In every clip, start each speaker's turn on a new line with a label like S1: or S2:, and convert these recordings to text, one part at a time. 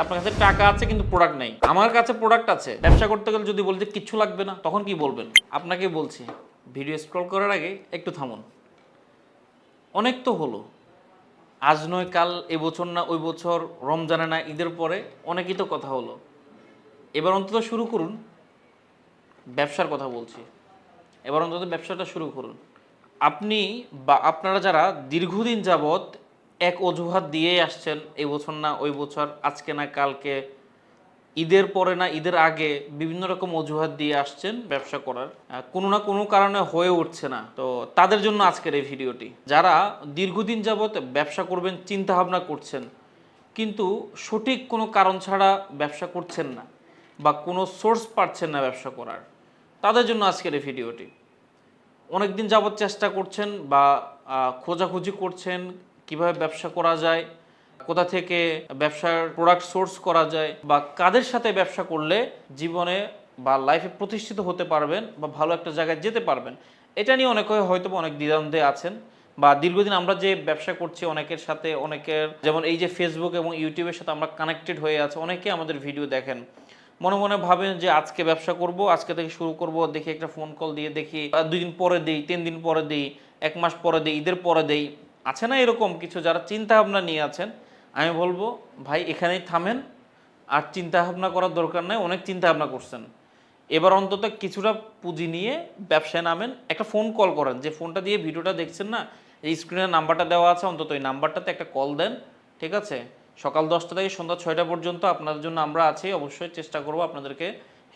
S1: আপনার কাছে টাকা আছে কিন্তু প্রোডাক্ট নেই। আমার কাছে প্রোডাক্ট আছে। ব্যবসা করতে গেলে যদি বলতে কিচ্ছু লাগবে না, তখন কি বলবেন? আপনাকে বলছি, ভিডিও স্ক্রল করার আগে একটু থামুন। অনেক তো হলো। আজ নয়, কাল এবছর না, ওই বছর, রমজানে না, ঈদের পরে অনেকই তো কথা হলো। এবার অন্তত শুরু করুন। ব্যবসার কথা বলছি। এবার অন্তত ব্যবসাটা শুরু করুন। আপনি বা আপনারা যারা দীর্ঘদিন যাবৎ এক অজুহাত দিয়েই আসছেন এই বছর না, ওই বছর, আজকে না, কালকে। ঈদের পরে না, ঈদের আগে বিভিন্ন রকম অজুহাত দিয়ে আসছেন ব্যবসা করার। কোনো না কোনো কারণে হয়ে উঠছে না। তো তাদের জন্য আজকের এই ভিডিওটি। যারা দীর্ঘদিন যাবৎ ব্যবসা করবেন চিন্তা ভাবনা করছেন, কিন্তু সঠিক কোনো কারণ ছাড়া ব্যবসা করছেন না বা কোনো সোর্স পাচ্ছেন না ব্যবসা করার, তাদের জন্য আজকের এই ভিডিওটি। অনেকদিন যাবৎ চেষ্টা করছেন বা খোঁজাখুঁজি করছেন কীভাবে ব্যবসা করা যায়, কোথা থেকে ব্যবসার প্রোডাক্ট সোর্স করা যায় বা কাদের সাথে ব্যবসা করলে জীবনে বা লাইফে প্রতিষ্ঠিত হতে পারবেন বা ভালো একটা জায়গায় যেতে পারবেন, এটা নিয়ে অনেকে হয়তো অনেক দ্বিধান্তে আছেন বা দীর্ঘদিন আমরা যে ব্যবসা করছি অনেকের সাথে, অনেকের যেমন এই যে ফেসবুক এবং ইউটিউবের সাথে আমরা কানেক্টেড হয়ে আছে, অনেকে আমাদের ভিডিও দেখেন। মনে মনে ভাবেন যে আজকে ব্যবসা করব, আজকে থেকে শুরু করব, দেখি একটা ফোন কল দিয়ে দেখি দুই দিন পরে দিই, তিন দিন পরে দিই, এক মাস পরে দিই, ঈদের পরে দেই। আছে না এরকম কিছু যারা চিন্তা ভাবনা নিয়ে আছেন? আমি বলব, ভাই, এখানেই থামেন। আর চিন্তা ভাবনা করার দরকার নাই, অনেক চিন্তা ভাবনা করছেন। এবার অন্তত কিছুটা পুঁজি নিয়ে ব্যবসায় নামেন। একটা ফোন কল করেন। যে ফোনটা দিয়ে ভিডিওটা দেখছেন না, এই স্ক্রিনের নাম্বারটা দেওয়া আছে, অন্তত ওই নাম্বারটাতে একটা কল দেন, ঠিক আছে? সকাল দশটা থেকে সন্ধ্যা ছয়টা পর্যন্ত আপনাদের জন্য আমরা আছি। অবশ্যই চেষ্টা করব আপনাদেরকে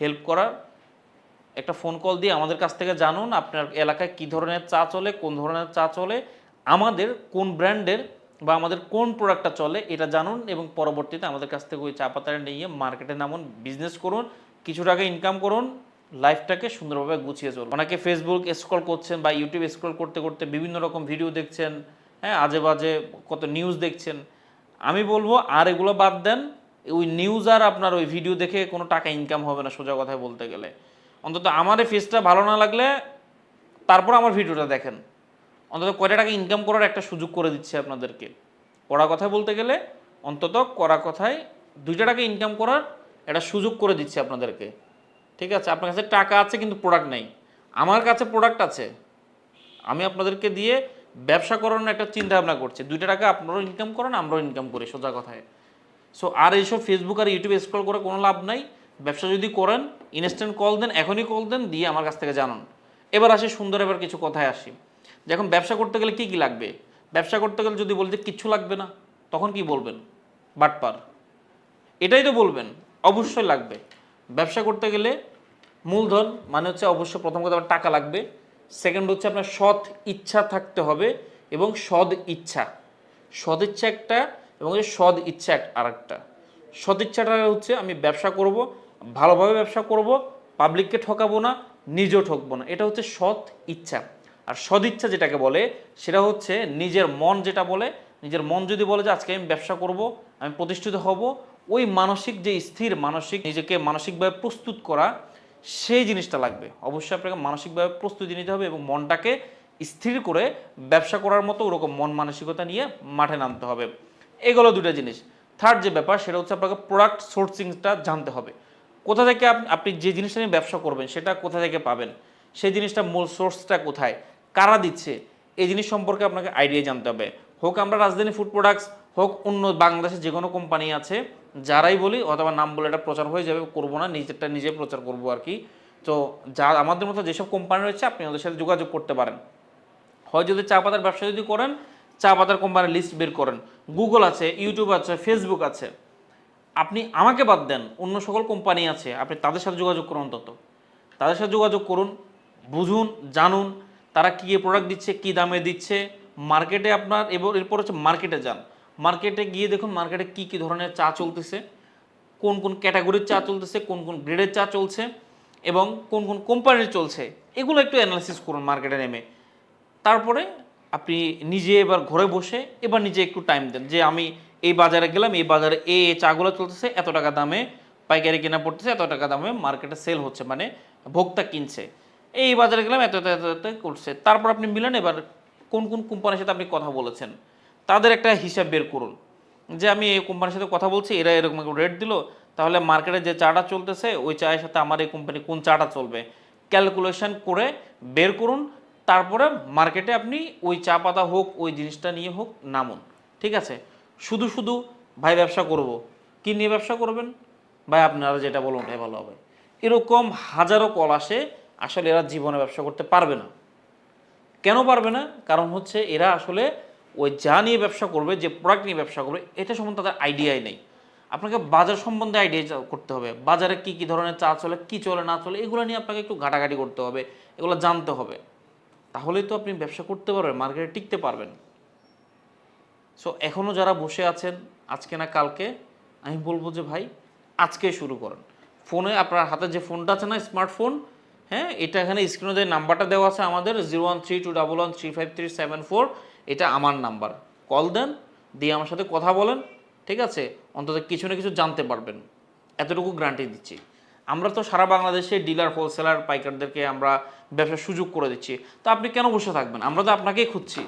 S1: হেল্প করার। একটা ফোন কল দিয়ে আমাদের কাছ থেকে জানুন, আপনার এলাকায় কি ধরনের চা চলে, কোন ধরনের চা চলে আমাদের কোন ব্র্যান্ডের বা আমাদের কোন প্রোডাক্টটা চলে এটা জানুন এবং পরবর্তীতে আমাদের কাছ থেকে ওই চা পাতাটা নিয়ে মার্কেটে নামুন বিজনেস করুন, কিছু টাকা ইনকাম করুন লাইফটাকে সুন্দরভাবে গুছিয়ে চলুন। অনেকে ফেসবুক স্ক্রল করছেন বা ইউটিউব স্ক্রল করতে করতে বিভিন্ন রকম ভিডিও দেখছেন হ্যাঁ আজে বাজে কত নিউজ দেখছেন। আমি বলব আর এগুলো বাদ দেন, ওই নিউজ আর আপনার ওই ভিডিও দেখে কোনো টাকা ইনকাম হবে না সোজা কথায় বলতে গেলে। অন্তত আমার এই ফেসটা ভালো না লাগলে তারপর আমার ভিডিওটা দেখেন। অন্তত কয়টা টাকা ইনকাম করার একটা সুযোগ করে দিচ্ছে আপনাদেরকে। কড়া কথা বলতে গেলে অন্তত কড়া কথায় দুইটা টাকা ইনকাম করার একটা সুযোগ করে দিচ্ছে আপনাদেরকে। ঠিক আছে? আপনার কাছে টাকা আছে কিন্তু প্রোডাক্ট নেই। আমার কাছে প্রোডাক্ট আছে। আমি আপনাদেরকে দিয়ে ব্যবসা করানোর একটা চিন্তা ভাবনা করছি। দুইটা টাকা আপনারাও ইনকাম করেন, আমরাও ইনকাম করি সোজা কথায়। সো আর এইসব ফেসবুক আর ইউটিউবে স্ক্রল করে কোনো লাভ নাই। ব্যবসা যদি করেন ইনস্ট্যান্ট কল দেন, এখনই কল দেন, দিয়ে আমার কাছ থেকে জানান। এবার আসি সুন্দর এবার কিছু কথায় আসি। যখন ব্যবসা করতে গেলে কি কি লাগবে? ব্যবসা করতে গেলে যদি বলতে কিচ্ছু লাগবে না, তখন কি বলবেন? বাটপার। এটাই তো বলবেন, অবশ্যই লাগবে। ব্যবসা করতে গেলে মূলধন মানে হচ্ছে অবশ্যই প্রথম কথা আপনার টাকা লাগবে সেকেন্ড হচ্ছে আপনার সৎ ইচ্ছা থাকতে হবে এবং সদ ইচ্ছা। সদ ইচ্ছা একটা এবং সদ ইচ্ছা এক- আরেকটা। সদ ইচ্ছাটা হচ্ছে আমি ব্যবসা করব, ভালোভাবে ব্যবসা করব পাবলিককে ঠকাবো না, নিজেও ঠকবো না। এটা হচ্ছে সৎ ইচ্ছা। আর সদিচ্ছা যেটাকে বলে, সেটা হচ্ছে নিজের মন যেটা বলে, নিজের মন যদি বলে যে আজকে আমি ব্যবসা করব, আমি প্রতিষ্ঠিত হব, ওই মানসিক যে স্থির মানসিক, নিজেকে মানসিকভাবে প্রস্তুত করা, সেই জিনিসটা লাগবে। অবশ্যই আপনাকে মানসিকভাবে প্রস্তুতি নিতে হবে এবং মনটাকে স্থির করে ব্যবসা করার মতো ওরকম মন মানসিকতা নিয়ে মাঠে নামতে হবে। এগুলো দুটো জিনিস। থার্ড যে ব্যাপার, সেটা হচ্ছে আপনাকে প্রোডাক্ট সোর্সিংটা জানতে হবে। কোথা থেকে আপ- আপনি যে জিনিসটা নিয়ে ব্যবসা করবেন, সেটা কোথা থেকে পাবেন? সেই জিনিসটা মূল সোর্সটা কোথায়? কারা দিচ্ছে? এই জিনিস সম্পর্কে আপনাকে আইডিয়া জানতে হবে। হোক আমরা রাজধানী ফুড প্রোডাক্টস হোক অন্য বাংলাদেশে যে কোনো কোম্পানি আছে, যারাই বলি, অথবা নাম বলে এটা প্রচার হয়ে যাবে, করব না, নিজেরটা নিজে প্রচার করব আর কি। তো যা আমাদের মতো যেসব কোম্পানি রয়েছে, আপনি ওদের সাথে যোগাযোগ করতে পারেন। হয় যদি চা পাতার ব্যবসা যদি করেন, চা পাতার কোম্পানির লিস্ট বের করেন। গুগল আছে ইউটিউব আছে ফেসবুক আছে। আপনি আমাকে বাদ দেন, অন্য সকল কোম্পানি আছে, আপনি তাদের সাথে যোগাযোগ করুন অন্তত। তাদের সাথে যোগাযোগ করুন, বুঝুন, জানুন তারা কী প্রোডাক্ট দিচ্ছে, কী দামে দিচ্ছে মার্কেটে আপনার এবার এরপর হচ্ছে মার্কেটে যান। মার্কেটে গিয়ে দেখুন মার্কেটে কী কী ধরনের চা চলতেছে, কোন কোন ক্যাটাগরির চা চলতেছে, কোন কোন গ্রেডের চা চলছে এবং কোন কোন কোম্পানির চলছে, এগুলো একটু অ্যানালাইসিস করুন মার্কেটে নেমে। তারপরে আপনি নিজে এবার ঘরে বসে এবার নিজে একটু টাইম দেন যে আমি এই বাজারে গেলাম, এই বাজারে এই চাগুলো চলতেছে, এত টাকা দামে পাইকারি কেনা পড়তেছে, এত টাকা দামে মার্কেটে সেল হচ্ছে মানে ভোক্তা কিনছে। এই বাজারে গেলাম, এত এত এত করছে। তারপর আপনি মিলেন, এবার কোন কোন কোম্পানির সাথে আপনি কথা বলেছেন? তাদের একটা হিসাব বের করুন। যে আমি এই কোম্পানির সাথে কথা বলছি, এরা এরকম রেট দিল, তাহলে মার্কেটে যে চাটা চলতেছে, ওই চায়ের সাথে আমার এই কোম্পানি কোন চাটা চলবে? ক্যালকুলেশন করে বের করুন, তারপরে মার্কেটে আপনি ওই চা পাতা হোক, ওই জিনিসটা নিয়ে হোক, নামুন। ঠিক আছে? শুধু শুধু ভাই ব্যবসা করব। কি নিয়ে ব্যবসা করবেন? ভাই, আপনারা যেটা বলুন ওটাই ভালো হবে। এরকম হাজারো কল আসে আসলে এরা জীবনে ব্যবসা করতে পারবে না। কেন পারবে না? কারণ হচ্ছে এরা আসলে ওই যা নিয়ে ব্যবসা করবে, যে প্রোডাক্ট নিয়ে ব্যবসা করবে, এটা সম্বন্ধে তাদের আইডিয়াই নেই। আপনাকে বাজার সম্বন্ধে আইডিয়া করতে হবে। বাজারে কি কি ধরনের চা চলে, কি চলে, না চলে, এগুলো নিয়ে আপনাকে একটু ঘাটাঘাটি করতে হবে, এগুলো জানতে হবে। তাহলেই তো আপনি ব্যবসা করতে পারবেন, মার্কেটে টিকতে পারবেন। সো এখনও যারা বসে আছেন, আজকে না কালকে, আমি বলব যে ভাই, আজকে শুরু করেন। ফোনে আপনার হাতে যে ফোনটা আছে না স্মার্টফোন হ্যাঁ এটা এখানে স্ক্রিনে নাম্বারটা দেওয়া আছে আমাদের zero one three two double one three five three seven four এটা আমার নাম্বার কল দেন, দিয়ে আমার সাথে কথা বলেন, ঠিক আছে? অন্তত কিছু না কিছু জানতে পারবেন। এতটুকু গ্যারান্টি দিচ্ছি। আমরা তো সারা বাংলাদেশে ডিলার হোলসেলার পাইকারদেরকে আমরা ব্যবসার সুযোগ করে দিচ্ছি। তা আপনি কেন বসে থাকবেন? আমরা তো আপনাকেই খুঁজছি।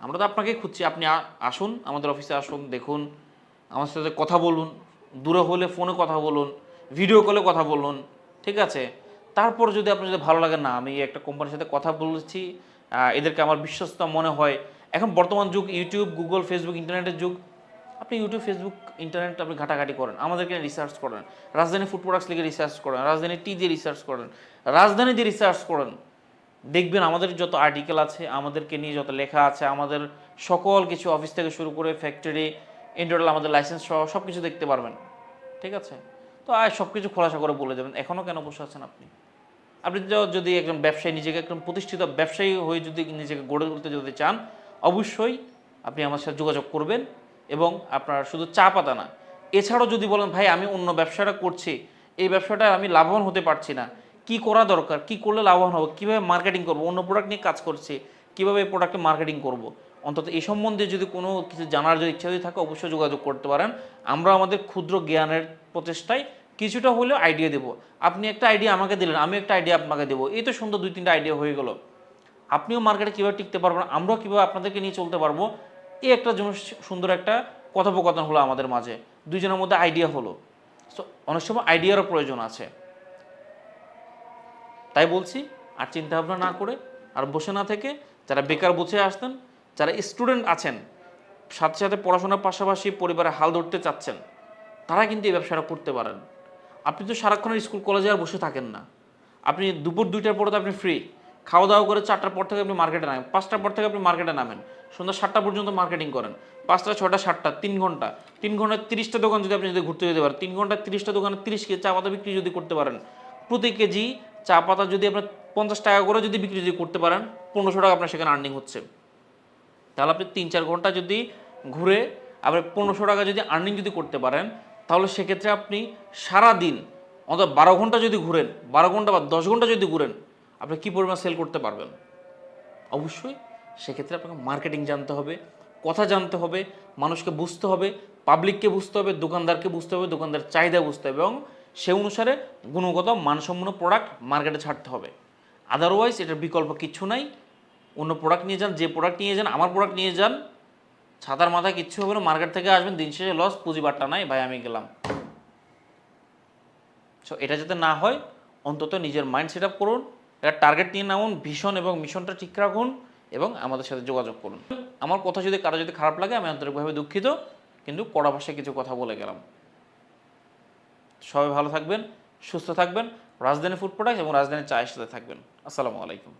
S1: আমরা তো আপনাকেই খুঁজছি। আপনি আসুন, আমাদের অফিসে আসুন, দেখুন, আমার সাথে কথা বলুন। দূরে হলে ফোনে কথা বলুন ভিডিও কলে কথা বলুন, ঠিক আছে? তারপর যদি আপনার যদি ভালো লাগে, না, আমি একটা কোম্পানির সাথে কথা বলেছি এদেরকে আমার বিশ্বস্ত মনে হয়। এখন বর্তমান যুগ ইউটিউব গুগল ফেসবুক ইন্টারনেটের যুগ। আপনি ইউটিউব ফেসবুক ইন্টারনেট আপনি ঘাটাঘাটি করেন, আমাদেরকে রিসার্চ করেন। রাজধানী ফুড প্রোডাক্টস লিগে রিসার্চ করেন, রাজধানী টি দিয়ে রিসার্চ করেন, রাজধানী দিয়ে রিসার্চ করেন। দেখবেন আমাদের যত আর্টিকেল আছে, আমাদেরকে নিয়ে যত লেখা আছে, আমাদের সকল কিছু অফিস থেকে শুরু করে ফ্যাক্টরি ইন্টারনাল আমাদের লাইসেন্স সহ সব কিছু দেখতে পারবেন। ঠিক আছে? তো আর সব কিছু খোলাসা করে বলে দেবেন। এখনও কেন বসে আছেন আপনি? আপনি যদি একজন ব্যবসায়ী, নিজেকে একজন প্রতিষ্ঠিত ব্যবসায়ী হয়ে যদি নিজেকে গড়ে তুলতে যদি চান, অবশ্যই আপনি আমার সাথে যোগাযোগ করবেন এবং আপনার শুধু চা পাতা না, এছাড়াও যদি বলেন, ভাই, আমি অন্য ব্যবসাটা করছি, এই ব্যবসাটা আমি লাভবান হতে পারছি না, কি করা দরকার? কি করলে লাভবান হব? কীভাবে মার্কেটিং করব? অন্য প্রোডাক্ট নিয়ে কাজ করছি, কীভাবে এই প্রোডাক্টে মার্কেটিং করব? অন্তত এই সম্বন্ধে যদি কোনো কিছু জানার যদি ইচ্ছা যদি থাকে, অবশ্যই যোগাযোগ করতে পারেন। আমরা আমাদের ক্ষুদ্র জ্ঞানের প্রচেষ্টায় কিছুটা হলেও আইডিয়া দেবো। আপনি একটা আইডিয়া আমাকে দিলেন, আমি একটা আইডিয়া আপনাকে দেবো। এই তো সুন্দর দুই তিনটা আইডিয়া হয়ে গেলো। আপনিও মার্কেটে কীভাবে টিকতে পারবেন, আমরাও কীভাবে আপনাদেরকে নিয়ে চলতে পারব, এই একটা সুন্দর একটা কথোপকথন হলো আমাদের মাঝে। দুইজনের মধ্যে আইডিয়া হলো। সো অনেক সময় আইডিয়ারও প্রয়োজন আছে। তাই বলছি, আর চিন্তা ভাবনা না করে, আর বসে না থেকে যারা বেকার বসে আসতেন, যারা স্টুডেন্ট আছেন, সাথে সাথে পড়াশোনার পাশাপাশি পরিবারে হাল ধরতে চাচ্ছেন, তারা কিন্তু এই ব্যবসাটা করতে পারেন। আপনি তো সারাক্ষণ স্কুল কলেজে আর বসে থাকেন না। আপনি দুপুর দুইটার পরে তো আপনি ফ্রি খাওয়া দাওয়া করে চারটার পর থেকে আপনি মার্কেটে নামেন। পাঁচটার পর থেকে আপনি মার্কেটে নামেন। সন্ধ্যা সাতটা পর্যন্ত মার্কেটিং করেন। পাঁচটা ছটা সাতটা, তিন ঘণ্টা। তিন ঘণ্টা তিরিশটা দোকান যদি আপনি যদি ঘুরতে যেতে পারেন, তিন ঘণ্টা তিরিশটা দোকানে তিরিশ কেজি চা পাতা বিক্রি যদি করতে পারেন, প্রতি কেজি চা পাতা যদি আপনার পঞ্চাশ টাকা করে যদি বিক্রি যদি করতে পারেন, পনেরোশো টাকা আপনার সেখানে আর্নিং হচ্ছে। তাহলে আপনি তিন চার ঘণ্টা যদি ঘুরে, আবার পনেরোশো টাকা যদি আর্নিং যদি করতে পারেন তাহলে সেক্ষেত্রে আপনি সারা দিন অন্তত বারো ঘণ্টা যদি ঘুরেন, বারো ঘণ্টা বা দশ ঘণ্টা যদি ঘুরেন, আপনি কী পরিমাণ সেল করতে পারবেন? অবশ্যই সেক্ষেত্রে আপনাকে মার্কেটিং জানতে হবে, কথা জানতে হবে, মানুষকে বুঝতে হবে পাবলিককে বুঝতে হবে, দোকানদারকে বুঝতে হবে, দোকানদার চাহিদা বুঝতে হবে এবং সে অনুসারে গুণগত মানসম্পন্ন প্রোডাক্ট মার্কেটে ছাড়তে হবে। আদারওয়াইজ এটার বিকল্প কিচ্ছু নাই। অন্য প্রোডাক্ট নিয়ে যান, যে প্রোডাক্ট নিয়ে যান, আমার প্রোডাক্ট নিয়ে যান ছাতার মাথায় কিচ্ছু হবে না, মার্কেট থেকে আসবেন, দিন শেষে লস পুঁজিবারটা নাই, ভাই, আমি গেলাম। সো এটা যাতে না হয়, অন্তত নিজের মাইন্ড সেট আপ করুন, একটা টার্গেট নিয়ে নামুন ভীষণ এবং মিশনটা ঠিক রাখুন, এবং আমাদের সাথে যোগাযোগ করুন। আমার কথা যদি কারও যদি খারাপ লাগে, আমি আন্তরিকভাবে দুঃখিত, কিন্তু কড়া ভাষায় কিছু কথা বলে গেলাম। সবাই ভালো থাকবেন, সুস্থ থাকবেন, রাজধানী ফুড প্রোডাক্ট এবং রাজধানী চায়ের সাথে থাকবেন। আসসালামু আলাইকুম।